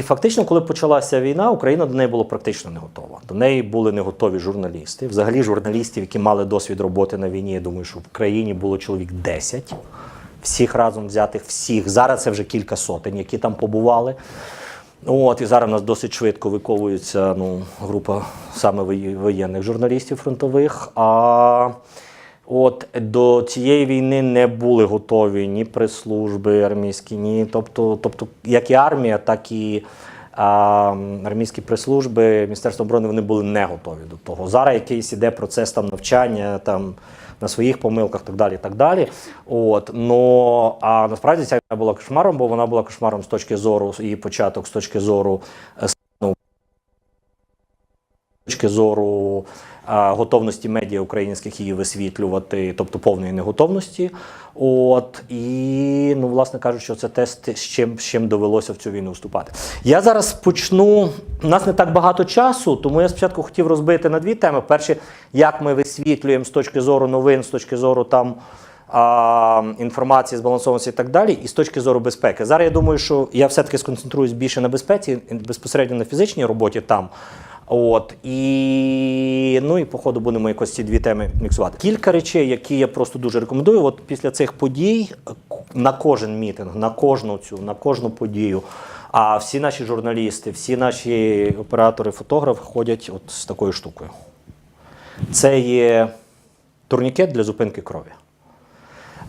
І фактично, коли почалася війна, Україна до неї була практично не готова. До неї були не готові журналісти. Взагалі, журналістів, які мали досвід роботи на війні, я думаю, що в країні було чоловік 10. Всіх разом взятих, всіх. Зараз це вже кілька сотень, які там побували. От, і зараз у нас досить швидко виковується ну, група саме воєнних журналістів фронтових. А от до цієї війни не були готові ні прес-служби армійські, ні. Тобто, тобто, як і армія, так і а, армійські прес-служби, Міністерство оборони вони були не готові до того. Зараз якийсь іде процес там навчання там. На своїх помилках, так далі, так далі. От но а насправді ця війна була кошмаром, бо вона була кошмаром з точки зору її початок, з точки зору е, ну, з точки зору готовності медіа українських її висвітлювати, тобто повної неготовності. От і ну, власне кажучи, що це тест, з чим, з чим довелося в цю війну вступати. Я зараз почну. У нас не так багато часу, тому я спочатку хотів розбити на дві теми. Перше, як ми висвітлюємо з точки зору новин, з точки зору там. Інформації, збалансованості і так далі, і з точки зору безпеки. Зараз я думаю, що я все-таки сконцентруюсь більше на безпеці, безпосередньо на фізичній роботі там. От і ну і по ходу будемо якось ці дві теми міксувати. Кілька речей, які я просто дуже рекомендую. От після цих подій на кожен мітинг, на кожну цю, на кожну подію. А всі наші журналісти, всі наші оператори, фотографи ходять от з такою штукою. Це є турнікет для зупинки крові.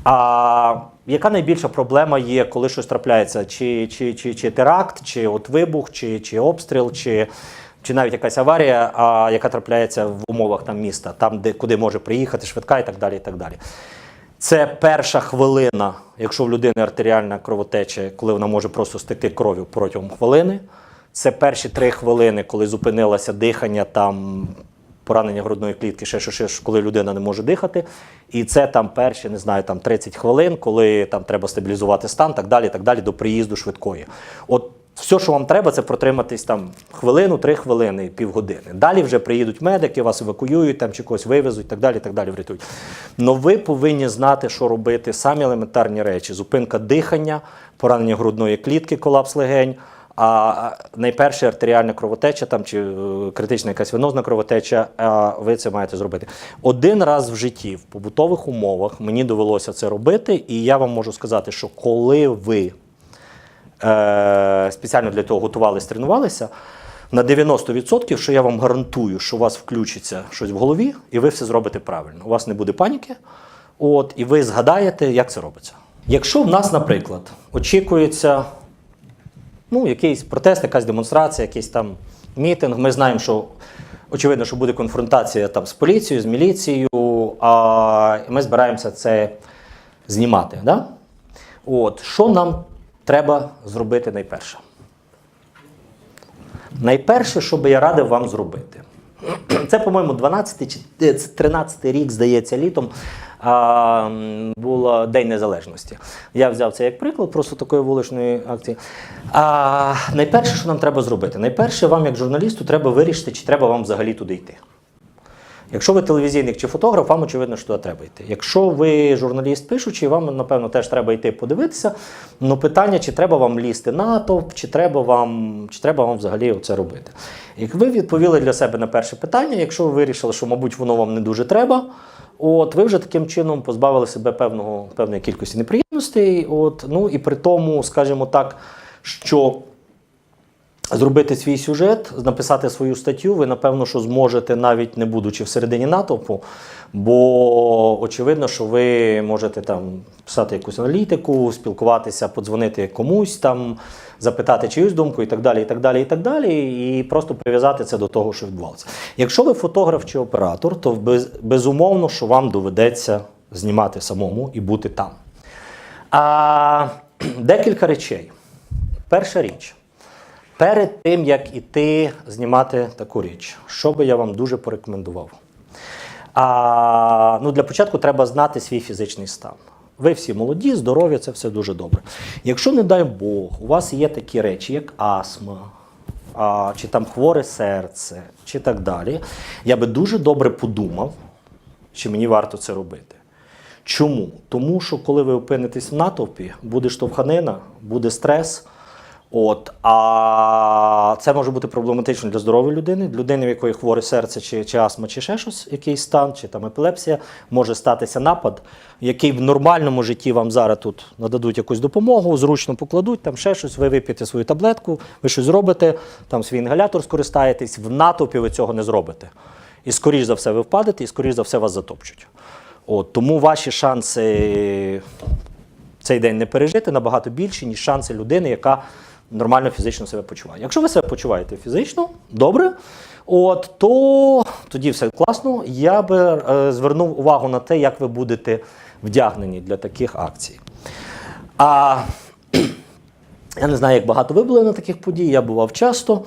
А яка найбільша проблема є, коли щось трапляється? Чи, чи, чи, чи теракт, чи от вибух, чи, чи обстріл, чи, чи навіть якась аварія, а, яка трапляється в умовах там міста, там, де, куди може приїхати швидка і так далі. і так далі. Це перша хвилина, якщо в людини артеріальна кровотеча, коли вона може просто стекти кров'ю протягом хвилини. Це перші три хвилини, коли зупинилося дихання, там поранення грудної клітки, ще, ще, коли людина не може дихати. І це там перші, не знаю, там 30 хвилин, коли там треба стабілізувати стан, так далі, так далі, до приїзду швидкої. От все, що вам треба, це протриматись там хвилину, три хвилини, півгодини. Далі вже приїдуть медики, вас евакуюють там чи когось вивезуть, так далі, так далі, врятують. Но ви повинні знати, що робити самі елементарні речі: зупинка дихання, поранення грудної клітки, колапс легень. А найперше артеріальна кровотеча там чи е, критична якась венозна кровотеча, ви це маєте зробити. Один раз в житті в побутових умовах мені довелося це робити, і я вам можу сказати, що коли ви е, спеціально для того готувалися, тренувалися, на 90%, що я вам гарантую, що у вас включиться щось в голові, і ви все зробите правильно. У вас не буде паніки, от, і ви згадаєте, як це робиться. Якщо в нас, наприклад, очікується ну, якийсь протест, якась демонстрація, якийсь там мітинг. Ми знаємо, що очевидно, що буде конфронтація там з поліцією, з міліцією, а ми збираємося це знімати. Да? От, що нам треба зробити найперше? Найперше, що би я радив вам зробити. Це, по-моєму, 12 чи е, 13 рік, здається, літом а, День Незалежності. Я взяв це як приклад просто такої вуличної акції. А, найперше, що нам треба зробити? Найперше, вам, як журналісту, треба вирішити, чи треба вам взагалі туди йти. Якщо ви телевізійник чи фотограф, вам очевидно, що туди треба йти. Якщо ви журналіст пишучий, вам, напевно, теж треба йти подивитися. Ну, питання, чи треба вам лізти натовп, чи треба вам, чи треба вам взагалі це робити. Як ви відповіли для себе на перше питання, якщо ви вирішили, що, мабуть, воно вам не дуже треба, от ви вже таким чином позбавили себе певного, певної кількості неприємностей. От, ну і при тому, скажімо так, що зробити свій сюжет, написати свою статтю, ви напевно, що зможете, навіть не будучи всередині натовпу, бо очевидно, що ви можете там писати якусь аналітику, спілкуватися, подзвонити комусь там, запитати чиюсь думку і так далі, і так далі, і так далі, і просто прив'язати це до того, що відбувалося. Якщо ви фотограф чи оператор, то без, безумовно, що вам доведеться знімати самому і бути там. А, декілька речей. Перша річ. Перед тим, як іти знімати таку річ, що би я вам дуже порекомендував? А, ну, для початку треба знати свій фізичний стан. Ви всі молоді, здорові, це все дуже добре. Якщо, не дай Бог, у вас є такі речі, як астма, а, чи там хворе серце, чи так далі, я би дуже добре подумав, чи мені варто це робити. Чому? Тому що коли ви опинитесь в натовпі, буде штовханина, буде стрес. От, а це може бути проблематично для здорової людини, для людини, в якої хворе серце, чи, чи астма, чи ще щось, якийсь стан, чи там епілепсія, може статися напад, який в нормальному житті вам зараз тут нададуть якусь допомогу, зручно покладуть, там ще щось, ви вип'єте свою таблетку, ви щось зробите, там свій інгалятор скористаєтесь, в натовпі ви цього не зробите. І скоріш за все ви впадете, і скоріш за все вас затопчуть. От, тому ваші шанси цей день не пережити набагато більші, ніж шанси людини, яка нормально фізично себе почуває. Якщо ви себе почуваєте фізично, добре, от, то тоді все класно. Я би е, звернув увагу на те, як ви будете вдягнені для таких акцій. А я не знаю, як багато ви були на таких подій, я бував часто.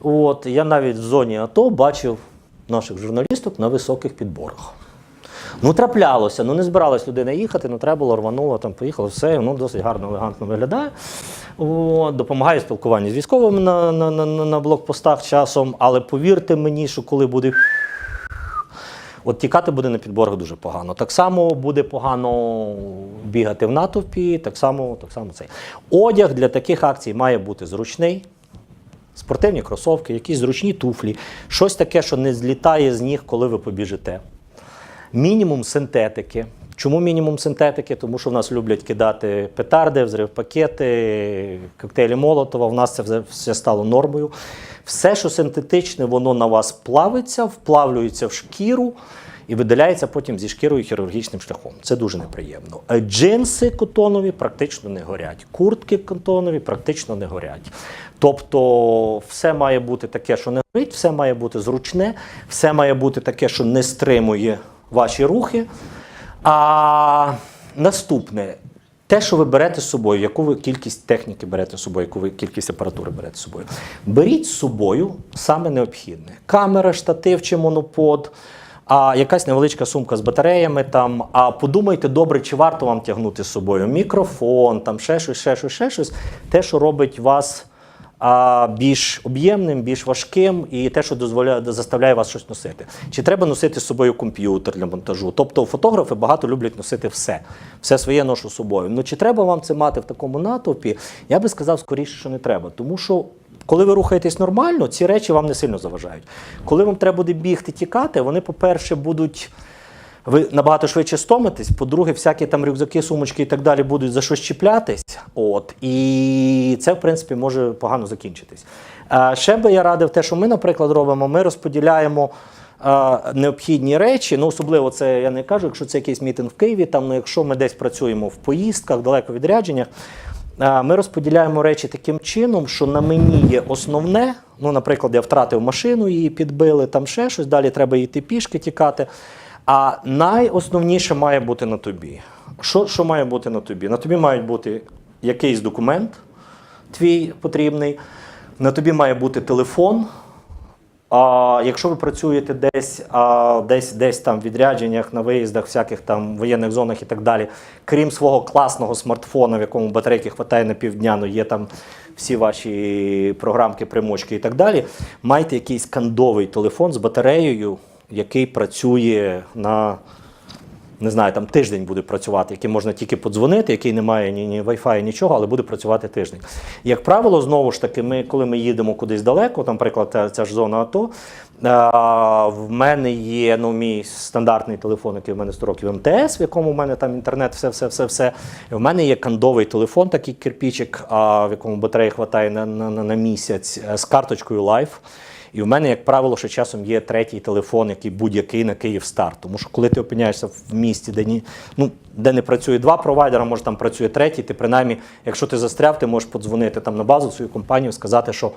От, я навіть в зоні АТО бачив наших журналісток на високих підборах. Ну, траплялося, ну не збиралась людина їхати, ну треба було, рвануло, там поїхало, все, ну досить гарно, елегантно виглядає. О, допомагає в спілкуванні з військовими на, на, на, на блокпостах часом, але повірте мені, що коли буде. От тікати буде на підборах дуже погано. Так само буде погано бігати в натовпі, так само, так само цей. Одяг для таких акцій має бути зручний, спортивні кросовки, якісь зручні туфлі, щось таке, що не злітає з ніг, коли ви побіжите. Мінімум синтетики. Чому мінімум синтетики? Тому що в нас люблять кидати петарди, взрив пакети, коктейлі Молотова. В нас це все стало нормою. Все, що синтетичне, воно на вас плавиться, вплавлюється в шкіру і видаляється потім зі шкірою хірургічним шляхом. Це дуже неприємно. Е, Джинси котонові практично не горять, куртки котонові практично не горять. Тобто, все має бути таке, що не горить, все має бути зручне, все має бути таке, що не стримує ваші рухи. А наступне, те, що ви берете з собою, яку ви кількість техніки берете з собою, яку ви кількість апаратури берете з собою. Беріть з собою саме необхідне: камера, штатив чи монопод. А якась невеличка сумка з батареями там. А подумайте добре, чи варто вам тягнути з собою мікрофон, там ще щось, ще щось, ще щось. Те, що робить вас а, більш об'ємним, більш важким, і те, що дозволяє заставляє вас щось носити. Чи треба носити з собою комп'ютер для монтажу? Тобто фотографи багато люблять носити все, все своє ношу з собою. Ну чи треба вам це мати в такому натовпі? Я би сказав скоріше, що не треба, тому що. Коли ви рухаєтесь нормально, ці речі вам не сильно заважають. Коли вам треба буде бігти, тікати, вони, по-перше, будуть. Ви набагато швидше стомитесь. По-друге, всякі там рюкзаки, сумочки і так далі будуть за щось чіплятись. От і це, в принципі, може погано закінчитись. А ще би я радив те, що ми, наприклад, робимо. Ми розподіляємо необхідні речі. Ну, особливо це я не кажу, якщо це якийсь мітинг в Києві. Там, ну, якщо ми десь працюємо в поїздках, далеко відрядженнях. Ми розподіляємо речі таким чином, що на мені є основне. Ну, наприклад, я втратив машину, її підбили, там ще щось, далі треба йти пішки тікати. А найосновніше має бути на тобі. Що, що має бути на тобі? На тобі мають бути якийсь документ твій потрібний, на тобі має бути телефон. А якщо ви працюєте десь, а, десь, десь там в відрядженнях, на виїздах, всяких там воєнних зонах і так далі, крім свого класного смартфона, в якому батарейки хватає на півдня, ну є там всі ваші програмки, примочки і так далі, майте якийсь кандовий телефон з батареєю, який працює на не знаю, там тиждень буде працювати, який можна тільки подзвонити, який не має ні, ні Wi-Fi, нічого, але буде працювати тиждень. Як правило, знову ж таки, ми, коли ми їдемо кудись далеко, там, наприклад, ця, ж зона АТО, а, в мене є ну, мій стандартний телефон, який в мене 100 років МТС, в якому в мене там інтернет, все, все, все, все. В мене є кандовий телефон, такий кирпічик, а, в якому батареї вистачає на, на, на, на місяць е, з карточкою Life. І в мене, як правило, що часом є третій телефон, який будь-який на Київстар. Тому що коли ти опиняєшся в місті, де ні, ну, де не працює два провайдера, може там працює третій, ти принаймні, якщо ти застряв, ти можеш подзвонити там на базу свою компанію, сказати, що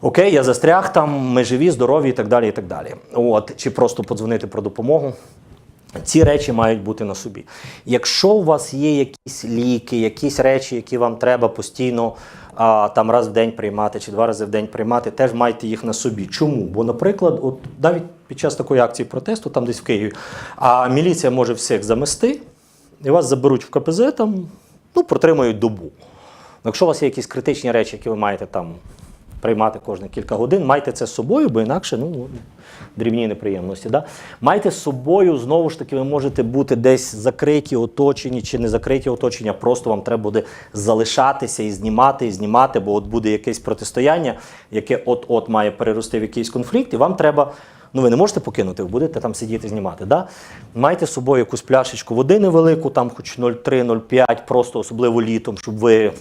окей, я застряг там, ми живі, здорові і так далі. і так далі. От, Чи просто подзвонити про допомогу. Ці речі мають бути на собі. Якщо у вас є якісь ліки, якісь речі, які вам треба постійно а, там раз в день приймати чи два рази в день приймати, теж майте їх на собі. Чому? Бо, наприклад, от навіть під час такої акції протесту, там десь в Києві, а міліція може всіх замести, і вас заберуть в КПЗ, там, ну, протримають добу. Якщо у вас є якісь критичні речі, які ви маєте там приймати кожні кілька годин. Майте це з собою, бо інакше ну, дрібні неприємності. Да? Майте з собою, знову ж таки, ви можете бути десь закриті, оточені чи не закриті оточення. Просто вам треба буде залишатися і знімати, і знімати, бо от буде якесь протистояння, яке от-от має перерости в якийсь конфлікт, і вам треба. Ну, ви не можете покинути, ви будете там сидіти знімати. Да? Майте з собою якусь пляшечку води невелику, там хоч 0,3-0,5, просто особливо літом, щоб ви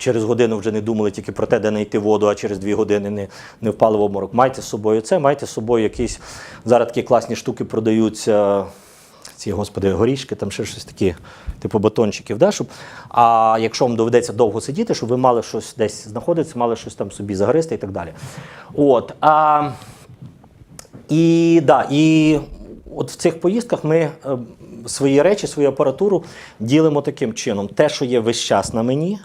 через годину вже не думали тільки про те, де знайти воду, а через дві години не, не впали в обморок. Майте з собою це, майте з собою якісь. Зараз такі класні штуки продаються. Ці, господи, горішки, там ще щось такі, типу батончиків. Да? Щоб, а якщо вам доведеться довго сидіти, щоб ви мали щось десь знаходитися, мали щось там собі загристи і так далі. От. А, і, да, і от в цих поїздках ми е, свої речі, свою апаратуру ділимо таким чином: те, що є весь час на мені,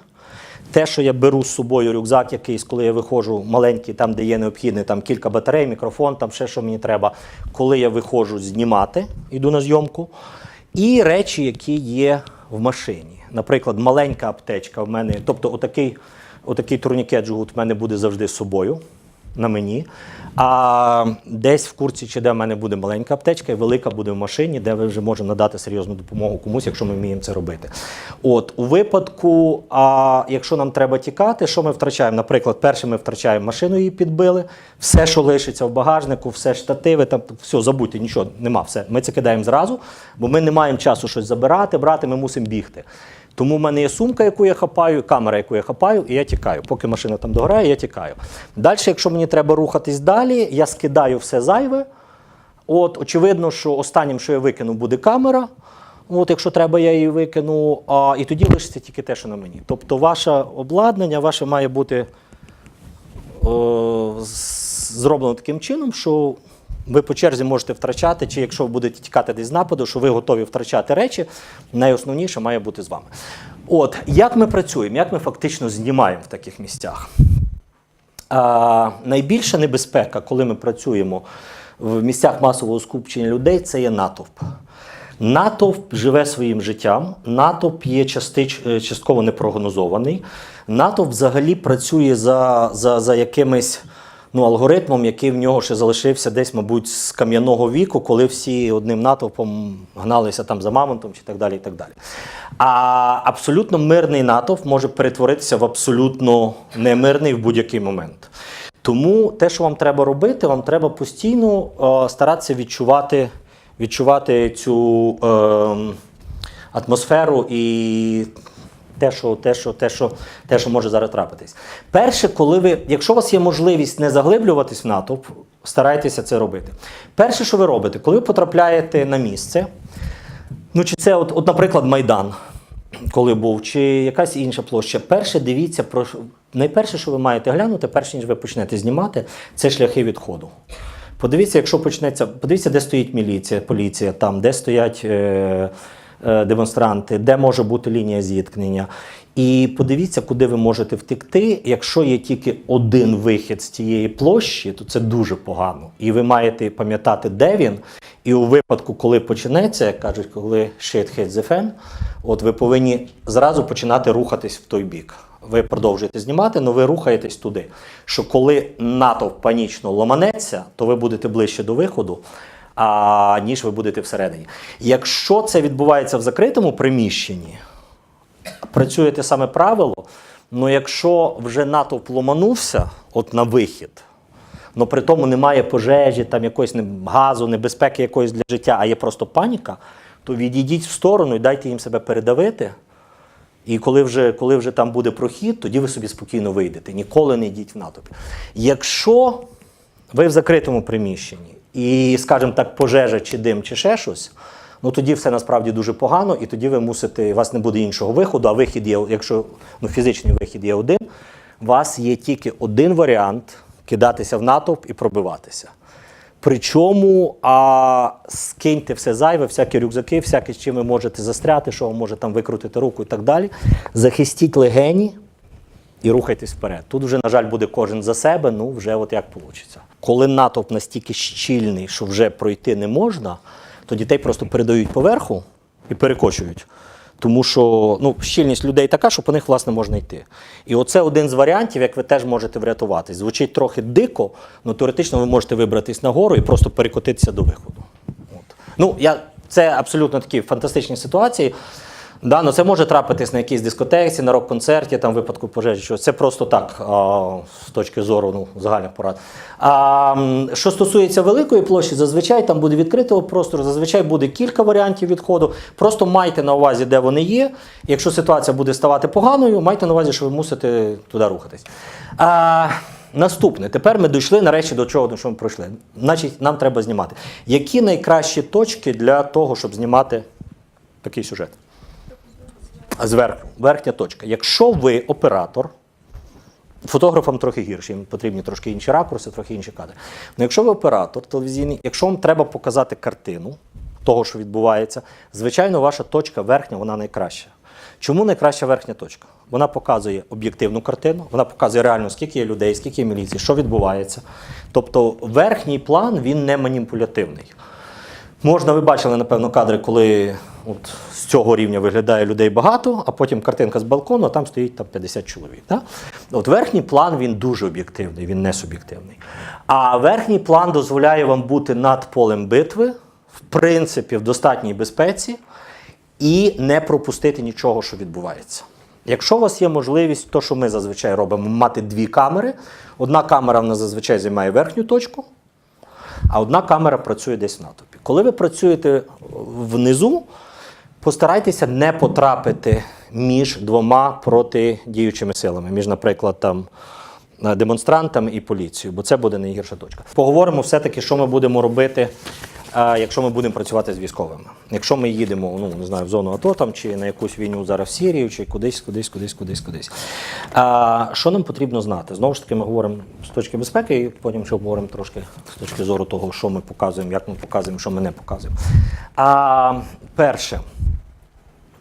те, що я беру з собою рюкзак якийсь, коли я виходжу маленький, там, де є необхідне, там кілька батарей, мікрофон, там ще що мені треба, коли я виходжу знімати, йду на зйомку, і речі, які є в машині. Наприклад, маленька аптечка в мене, тобто отакий, отакий турнікет жгут в мене буде завжди з собою на мені. А десь в курці чи де в мене буде маленька аптечка, і велика буде в машині, де ви вже можемо надати серйозну допомогу комусь, якщо ми вміємо це робити. От у випадку, а якщо нам треба тікати, що ми втрачаємо? Наприклад, перше ми втрачаємо машину, її підбили, все, що лишиться в багажнику, все штативи, там все, забудьте, нічого нема. Все, ми це кидаємо зразу, бо ми не маємо часу щось забирати, брати, ми мусимо бігти. Тому в мене є сумка, яку я хапаю, камера, яку я хапаю, і я тікаю. Поки машина там дограє, я тікаю. Далі, якщо мені треба рухатись далі, я скидаю все зайве. От, очевидно, що останнім, що я викину, буде камера. От, якщо треба, я її викину. А, і тоді лишиться тільки те, що на мені. Тобто, ваше обладнання, ваше має бути о, зроблено таким чином, що ви по черзі можете втрачати, чи якщо ви будете тікати десь з нападу, що ви готові втрачати речі, найосновніше має бути з вами. От, як ми працюємо, як ми фактично знімаємо в таких місцях? А, найбільша небезпека, коли ми працюємо в місцях масового скупчення людей, це є натовп. Натовп живе своїм життям, натовп є частич, е, частково непрогнозований. Натовп взагалі працює за, за, за якимись ну, алгоритмом, який в нього ще залишився десь, мабуть, з кам'яного віку, коли всі одним натовпом гналися там за мамонтом чи так далі. І так далі. А абсолютно мирний натовп може перетворитися в абсолютно немирний в будь-який момент. Тому те, що вам треба робити, вам треба постійно е, старатися відчувати, відчувати цю е, атмосферу і те, що, те, що, те, що, те, що може зараз трапитись. Перше, коли ви, якщо у вас є можливість не заглиблюватись в натовп, старайтеся це робити. Перше, що ви робите, коли ви потрапляєте на місце, ну чи це, от, от наприклад, Майдан, коли був, чи якась інша площа. Перше, дивіться про найперше, що ви маєте глянути, перш ніж ви почнете знімати, це шляхи відходу. Подивіться, якщо почнеться, подивіться, де стоїть міліція, поліція, там, де стоять е, демонстранти, де може бути лінія зіткнення. І подивіться, куди ви можете втекти. Якщо є тільки один вихід з цієї площі, то це дуже погано. І ви маєте пам'ятати, де він. І у випадку, коли почнеться, як кажуть, коли shit hits the fan, от ви повинні зразу починати рухатись в той бік. Ви продовжуєте знімати, але ви рухаєтесь туди. Що коли натовп панічно ломанеться, то ви будете ближче до виходу, а, ніж ви будете всередині. Якщо це відбувається в закритому приміщенні, працює те саме правило, але якщо вже натовп ломанувся от на вихід, але при тому немає пожежі, там якоїсь газу, небезпеки якоїсь для життя, а є просто паніка, то відійдіть в сторону і дайте їм себе передавити. І коли вже, коли вже там буде прохід, тоді ви собі спокійно вийдете. Ніколи не йдіть в натовп. Якщо ви в закритому приміщенні і, скажімо так, пожежа чи дим, чи ще щось, ну тоді все насправді дуже погано, і тоді ви мусите, у вас не буде іншого виходу, а вихід є, якщо ну, фізичний вихід є один, у вас є тільки один варіант кидатися в натовп і пробиватися. Причому а, скиньте все зайве, всякі рюкзаки, всяке, чим ви можете застряти, що вам може там викрутити руку і так далі. Захистіть легені і рухайтесь вперед. Тут вже, на жаль, буде кожен за себе, ну вже от як вийде. Коли натовп настільки щільний, що вже пройти не можна, то дітей просто передають поверху і перекочують. Тому що ну, щільність людей така, що по них власне можна йти. І оце один з варіантів, як ви теж можете врятуватись. Звучить трохи дико, але теоретично ви можете вибратись нагору і просто перекотитися до виходу. От. Ну, я, це абсолютно такі фантастичні ситуації. Да, ну це може трапитись на якійсь дискотеці, на рок-концерті, там випадку пожежі. Що це просто так, а, з точки зору ну, загальних порад. А що стосується великої площі, зазвичай там буде відкритого простору, зазвичай буде кілька варіантів відходу. Просто майте на увазі, де вони є. Якщо ситуація буде ставати поганою, майте на увазі, що ви мусите туди рухатись. А, Наступне, тепер ми дійшли нарешті до чого, до що ми пройшли. Значить, нам треба знімати. Які найкращі точки для того, щоб знімати такий сюжет? Зверху, верхня точка. Якщо ви оператор, фотографам трохи гірше, їм потрібні трошки інші ракурси, трохи інші кадри. Ну, якщо ви оператор телевізійний, якщо вам треба показати картину того, що відбувається, звичайно, ваша точка верхня, вона найкраща. Чому найкраща верхня точка? Вона показує об'єктивну картину, вона показує реально, скільки є людей, скільки є міліції, що відбувається. Тобто верхній план він не маніпулятивний. Можна, ви бачили, напевно, кадри, коли от з цього рівня виглядає людей багато, а потім картинка з балкону, а там стоїть там 50 чоловік. Да? От верхній план він дуже об'єктивний, він не суб'єктивний. А верхній план дозволяє вам бути над полем битви, в принципі, в достатній безпеці і не пропустити нічого, що відбувається. Якщо у вас є можливість, то що ми зазвичай робимо, мати дві камери. Одна камера в нас зазвичай займає верхню точку, а одна камера працює десь в натовпі. Коли ви працюєте внизу, постарайтеся не потрапити між двома протидіючими силами, між, наприклад, там. е, Демонстрантами і поліцією, бо це буде найгірша точка. Поговоримо все-таки, що ми будемо робити, е, якщо ми будемо працювати з військовими. Якщо ми їдемо, ну не знаю, в зону АТО там чи на якусь війну зараз в Сірію, чи кудись, кудись, кудись, кудись, кудись. А, що нам потрібно знати? Знову ж таки, ми говоримо з точки безпеки, і потім ще обговоримо трошки з точки зору того, що ми показуємо, як ми показуємо, що ми не показуємо. А, перше,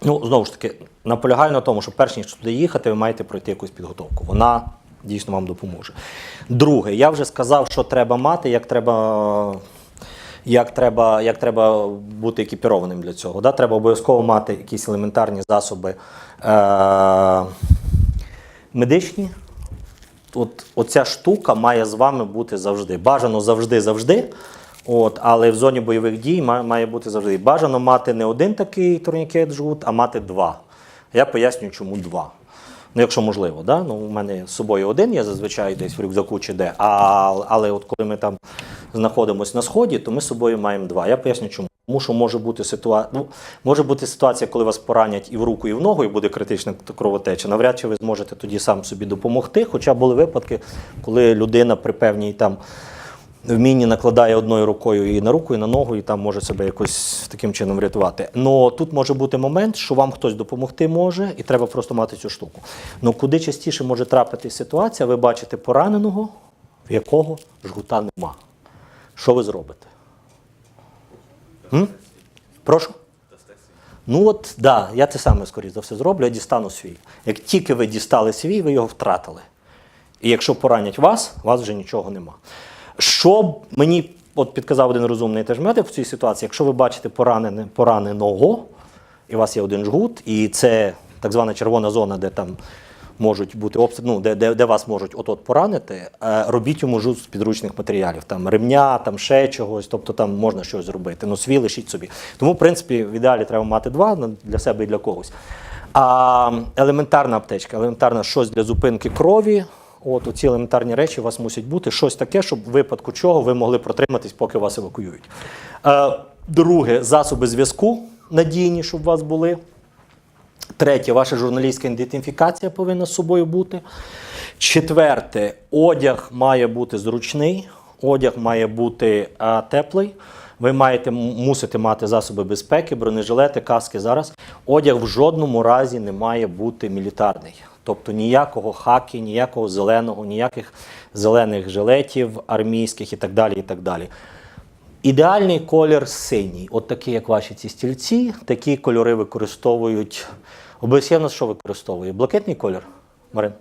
Ну, знову ж таки, наполягаю на тому, що перш ніж туди їхати, ви маєте пройти якусь підготовку. Вона дійсно вам допоможе. Друге, я вже сказав, що треба мати, як треба. Як треба, як треба бути екіпірованим для цього? Да? Треба обов'язково мати якісь елементарні засоби е- медичні. От, оця штука має з вами бути завжди. Бажано завжди, завжди. От, але в зоні бойових дій має, бути завжди. Бажано мати не один такий турнікет жгут, а мати два. Я пояснюю, чому два. Ну, якщо можливо, да? ну, у мене з собою один, я зазвичай десь в рюкзаку чи де. А, але от коли ми там знаходимося на сході, то ми з собою маємо два. Я поясню, чому. Тому що може бути ситуація, ну, може бути ситуація, коли вас поранять і в руку, і в ногу, і буде критична кровотеча. Навряд чи ви зможете тоді сам собі допомогти. Хоча були випадки, коли людина при певній там вмінні накладає одною рукою і на руку, і на ногу, і там може себе якось таким чином врятувати. Но тут може бути момент, що вам хтось допомогти може, і треба просто мати цю штуку. Ну куди частіше може трапитись ситуація, ви бачите пораненого, в якого жгута нема. Що ви зробите? М? Прошу? Ну от, да, я це саме скоріше за все зроблю, я дістану свій. Як тільки ви дістали свій, ви його втратили. І якщо поранять вас, у вас вже нічого нема. Що мені от підказав один розумний теж медик в цій ситуації, якщо ви бачите поранене, пораненого, і у вас є один жгут, і це так звана червона зона, де там можуть бути обстріли, ну, де, де, де вас можуть от-от поранити, е, робіть йому жут з підручних матеріалів, там ремня, там ще чогось, тобто там можна щось зробити. Ну, свій лишіть собі. Тому, в принципі, в ідеалі треба мати два для себе і для когось. А елементарна аптечка, елементарна щось для зупинки крові. От оці елементарні речі у вас мусять бути щось таке, щоб в випадку чого ви могли протриматись, поки вас евакуюють. Е, друге, засоби зв'язку надійні, щоб у вас були. Третє, ваша журналістська ідентифікація повинна з собою бути. Четверте, одяг має бути зручний, одяг має бути а, теплий. Ви маєте мусите мати засоби безпеки, бронежилети, каски зараз. Одяг в жодному разі не має бути мілітарний. Тобто ніякого хакі, ніякого зеленого, ніяких зелених жилетів армійських і так далі. І так далі. Ідеальний колір синій. От такий, як ваші ці стільці, такі кольори використовують. ОБСЄ в нас що використовує? Блакитний колір, Марин?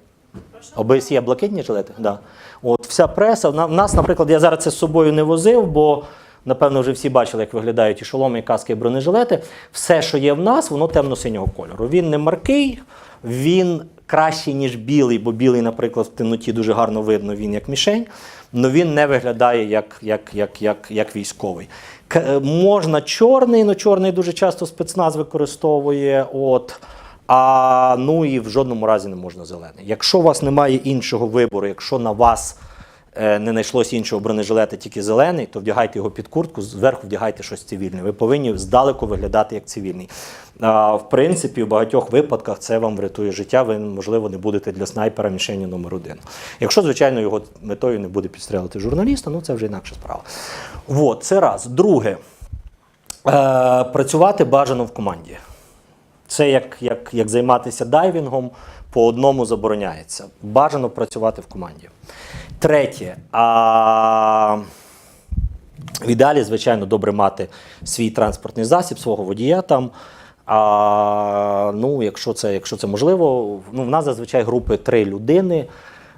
ОБСЄ блакитні жилети? Да. От вся преса. В нас, наприклад, я зараз це з собою не возив, бо Напевно, вже всі бачили, як виглядають і шоломи, і каски, і бронежилети. Все, що є в нас, воно темно-синього кольору. Він не маркий, він кращий, ніж білий, бо білий, наприклад, в темноті дуже гарно видно, він як мішень. але він не виглядає як, як, як, як, як військовий. К- е, можна чорний, але чорний дуже часто спецназ використовує. От. А ну і в жодному разі не можна зелений. Якщо у вас немає іншого вибору, якщо на вас не знайшлося іншого бронежилета, тільки зелений, то вдягайте його під куртку, зверху вдягайте щось цивільне. Ви повинні здалеку виглядати як цивільний. А, в принципі, в багатьох випадках це вам врятує життя. Ви, можливо, не будете для снайпера мішенью номер один. Якщо, звичайно, його метою не буде підстрелити журналіста, ну це вже інакша справа. От, це раз. Друге, е, працювати бажано в команді. Це як, як, як займатися дайвінгом, по одному забороняється. Бажано працювати в команді. Третє. А... В ідеалі, звичайно, добре мати свій транспортний засіб, свого водія там. А, ну, якщо це, якщо це можливо, ну, в нас зазвичай групи три людини,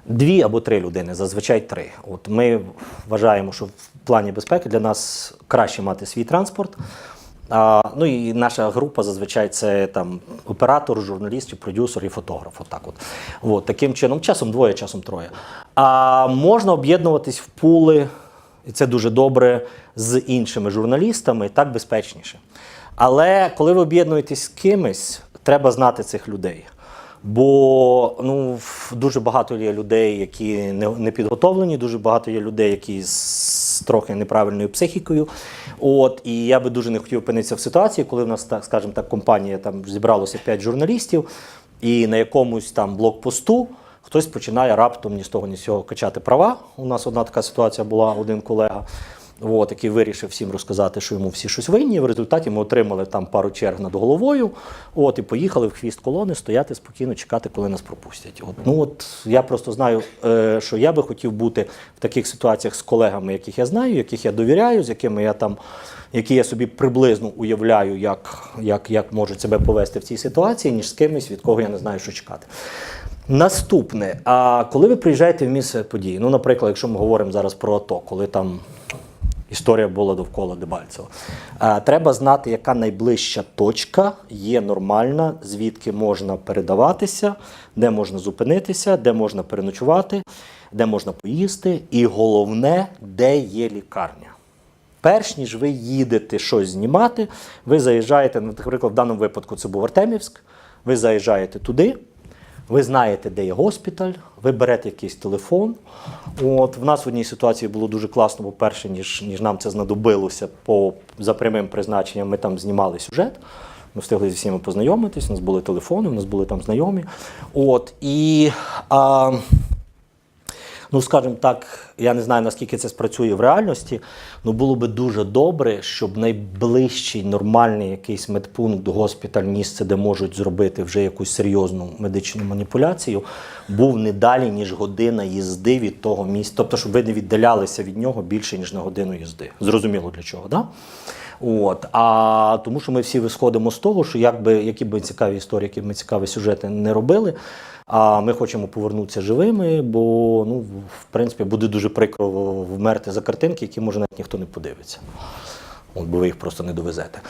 дві або три людини, зазвичай три. От ми вважаємо, що в плані безпеки для нас краще мати свій транспорт. А, ну і наша група зазвичай це там оператор, журналіст, продюсер і фотограф. Отак от. От, таким чином, часом двоє, часом троє. А можна об'єднуватись в пули, і це дуже добре з іншими журналістами, так безпечніше. Але коли ви об'єднуєтесь з кимось, треба знати цих людей. Бо ну, дуже багато є людей, які не, не підготовлені, дуже багато є людей, які трохи неправильною психікою. От, і я би дуже не хотів опинитися в ситуації, коли в нас, так, скажімо так, компанія там зібралося 5 журналістів, і на якомусь там блокпосту хтось починає раптом ні з того, ні з цього качати права. У нас одна така ситуація була, один колега. От, який вирішив всім розказати, що йому всі щось винні. В результаті ми отримали там пару черг над головою. От, і поїхали в хвіст колони стояти спокійно, чекати, коли нас пропустять. От, ну от я просто знаю, е, що я би хотів бути в таких ситуаціях з колегами, яких я знаю, яких я довіряю, з якими я там, які я собі приблизно уявляю, як, як, як можуть себе повести в цій ситуації, ніж з кимось, від кого я не знаю, що чекати. Наступне, а коли ви приїжджаєте в місце події, ну, наприклад, якщо ми говоримо зараз про АТО, коли там історія була довкола Дебальцева, е, треба знати, яка найближча точка є нормальна, звідки можна передаватися, де можна зупинитися, де можна переночувати, де можна поїсти, і головне, де є лікарня. Перш ніж ви їдете щось знімати, ви заїжджаєте, наприклад, в даному випадку це був Артемівськ, ви заїжджаєте туди, ви знаєте, де є госпіталь, ви берете якийсь телефон. От, в нас в одній ситуації було дуже класно, по-перше, ніж, ніж нам це знадобилося по, за прямим призначенням, ми там знімали сюжет. Ми встигли зі всіма познайомитись, у нас були телефони, у нас були там знайомі. От, і, а, ну, скажімо так, я не знаю, наскільки це спрацює в реальності, але було би дуже добре, щоб найближчий нормальний якийсь медпункт, госпіталь, місце, де можуть зробити вже якусь серйозну медичну маніпуляцію, був не далі, ніж година їзди від того місця. Тобто, щоб ви не віддалялися від нього більше, ніж на годину їзди. Зрозуміло для чого? Да? От, а тому, що ми всі висходимо з того, що якби які б цікаві історії, які б ми цікаві сюжети не робили. А ми хочемо повернутися живими, бо ну, в принципі буде дуже прикро вмерти за картинки, які може навіть ніхто не подивиться. От, бо ви їх просто не довезете.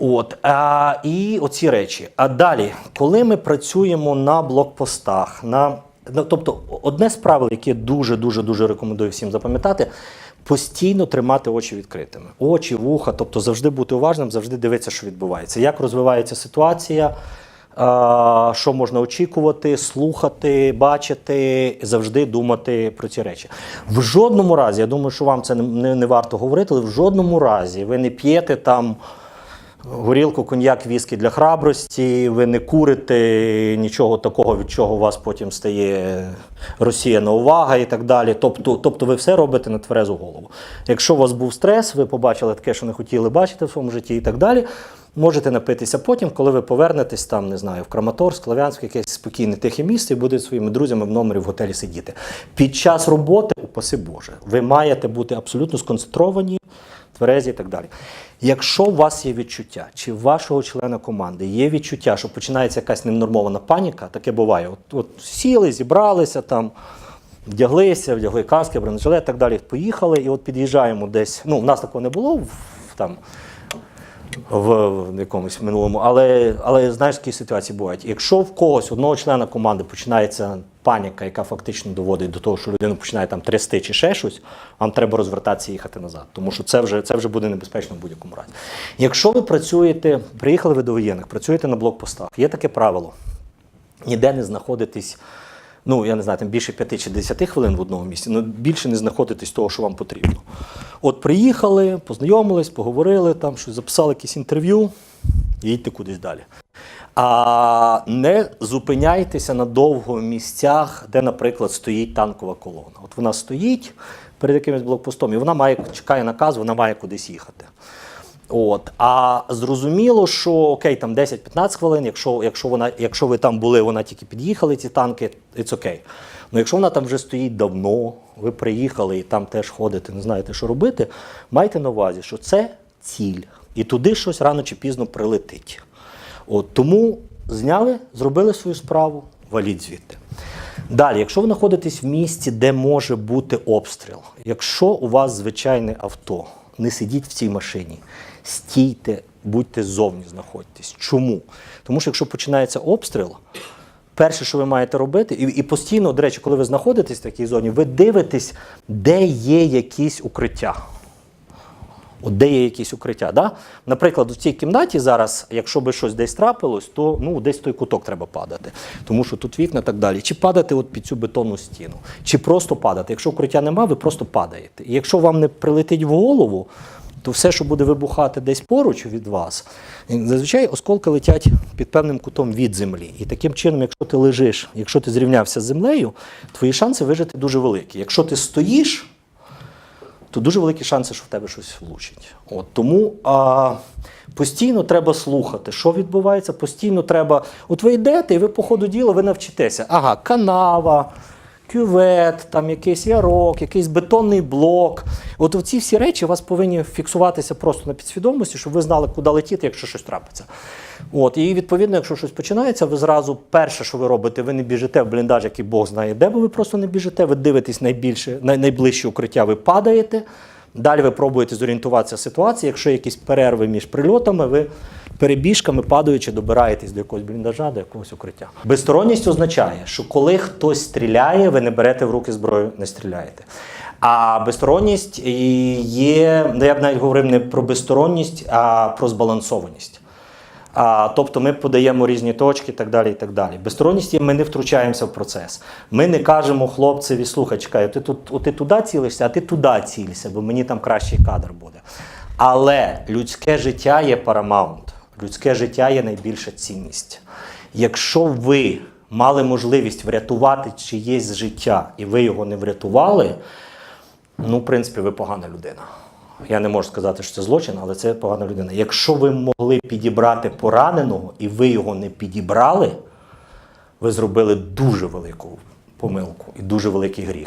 От, а, і оці речі. А далі, коли ми працюємо на блокпостах, на, тобто, одне з правил, яке дуже дуже дуже рекомендую всім запам'ятати, постійно тримати очі відкритими. Очі, вуха, тобто завжди бути уважним, завжди дивитися, що відбувається. Як розвивається ситуація, що можна очікувати, слухати, бачити, завжди думати про ці речі. В жодному разі, я думаю, що вам це не, не, варто говорити, але в жодному разі ви не п'єте там горілку, коньяк, віскі для храбрості, ви не курите нічого такого, від чого у вас потім стає розсіяна увага і так далі. Тобто, тобто ви все робите на тверезу голову. Якщо у вас був стрес, ви побачили таке, що не хотіли бачити в своєму житті і так далі. Можете напитися потім, коли ви повернетесь там, не знаю, в Краматорськ, Слов'янськ, якесь спокійне тихе місце і будете своїми друзями в номері в готелі сидіти. Під час роботи, упаси Боже, ви маєте бути абсолютно сконцентровані, тверезі і так далі. Якщо у вас є відчуття, чи вашого члена команди є відчуття, що починається якась ненормована паніка, таке буває. От, от сіли, зібралися там. Вдяглися, вдягли каски, бронежилет так далі. Поїхали, і от під'їжджаємо десь. Ну, в нас такого не було в, там, в, в якомусь минулому, але, але знаєш, які ситуації бувають. Якщо в когось одного члена команди починається паніка, яка фактично доводить до того, що людина починає там трясти чи ще щось, вам треба розвертатися і їхати назад. Тому що це вже, це вже буде небезпечно в будь-якому разі. Якщо ви працюєте, приїхали ви до воєнних, працюєте на блокпостах, є таке правило. Ніде не знаходитись, ну я не знаю, там більше 5 чи 10 хвилин в одному місці, але більше не знаходитись того, що вам потрібно. От приїхали, познайомились, поговорили, там щось записали якесь інтерв'ю їдьте кудись далі. А не зупиняйтеся надовго в місцях, де, наприклад, стоїть танкова колона. От вона стоїть перед якимось блокпостом, і вона має чекає наказ, вона має кудись їхати. От. А зрозуміло, що окей, там 10-15 хвилин, якщо, якщо, вона, якщо ви там були, вона тільки під'їхали, ці танки, it's окей. Ну якщо вона там вже стоїть давно, ви приїхали і там теж ходите, не знаєте, що робити, майте на увазі, що це ціль. І туди щось рано чи пізно прилетить. От, тому зняли, зробили свою справу, валіть звідти. Далі, якщо ви знаходитесь в місці, де може бути обстріл, якщо у вас звичайне авто, не сидіть в цій машині, стійте, будьте ззовні, знаходьтесь. Чому? Тому що якщо починається обстріл, перше, що ви маєте робити, і, і постійно, до речі, коли ви знаходитесь в такій зоні, ви дивитесь, де є якісь укриття. От де є якісь укриття. Да? Наприклад, у цій кімнаті зараз, якщо би щось десь трапилось, то ну, десь той куток треба падати. Тому що тут вікна і так далі. Чи падати от під цю бетонну стіну, чи просто падати. Якщо укриття нема, ви просто падаєте. І якщо вам не прилетить в голову, то все, що буде вибухати десь поруч від вас, зазвичай осколки летять під певним кутом від землі. І таким чином, якщо ти лежиш, якщо ти зрівнявся з землею, твої шанси вижити дуже великі. Якщо ти стоїш, то дуже великі шанси, що в тебе щось влучить. От, тому а, постійно треба слухати, що відбувається, постійно треба. От ви йдете, і ви по ходу діла ви навчитеся. Ага, канава, кювет, там якийсь ярок, якийсь бетонний блок. От ці всі речі у вас повинні фіксуватися просто на підсвідомості, щоб ви знали, куди летіти, якщо щось трапиться. От, і відповідно, якщо щось починається, ви зразу перше, що ви робите, ви не біжите в бліндаж, який Бог знає, де бо ви просто не біжите, ви дивитесь найбільше, най, найближче укриття, ви падаєте. Далі ви пробуєте зорієнтуватися в ситуації. Якщо якісь перерви між прильотами, ви перебіжками падаючи, добираєтесь до якогось бліндажа, до якогось укриття. Безсторонність означає, що коли хтось стріляє, ви не берете в руки зброю, не стріляєте. А безсторонність є, ну, я б навіть говорив не про безсторонність, а про збалансованість. А, тобто ми подаємо різні точки і так далі. і так далі. Безсторонність ми не втручаємося в процес. Ми не кажемо хлопцеві, слухай, чекай, ти, тут, ти туди цілишся, а ти туди цілься, бо мені там кращий кадр буде. Але людське життя є парамаунт, людське життя є найбільша цінність. Якщо ви мали можливість врятувати чиєсь життя, і ви його не врятували, ну, в принципі, ви погана людина. Я не можу сказати, що це злочин, але це погана людина. Якщо ви могли підібрати пораненого і ви його не підібрали, ви зробили дуже велику помилку і дуже великий гріх.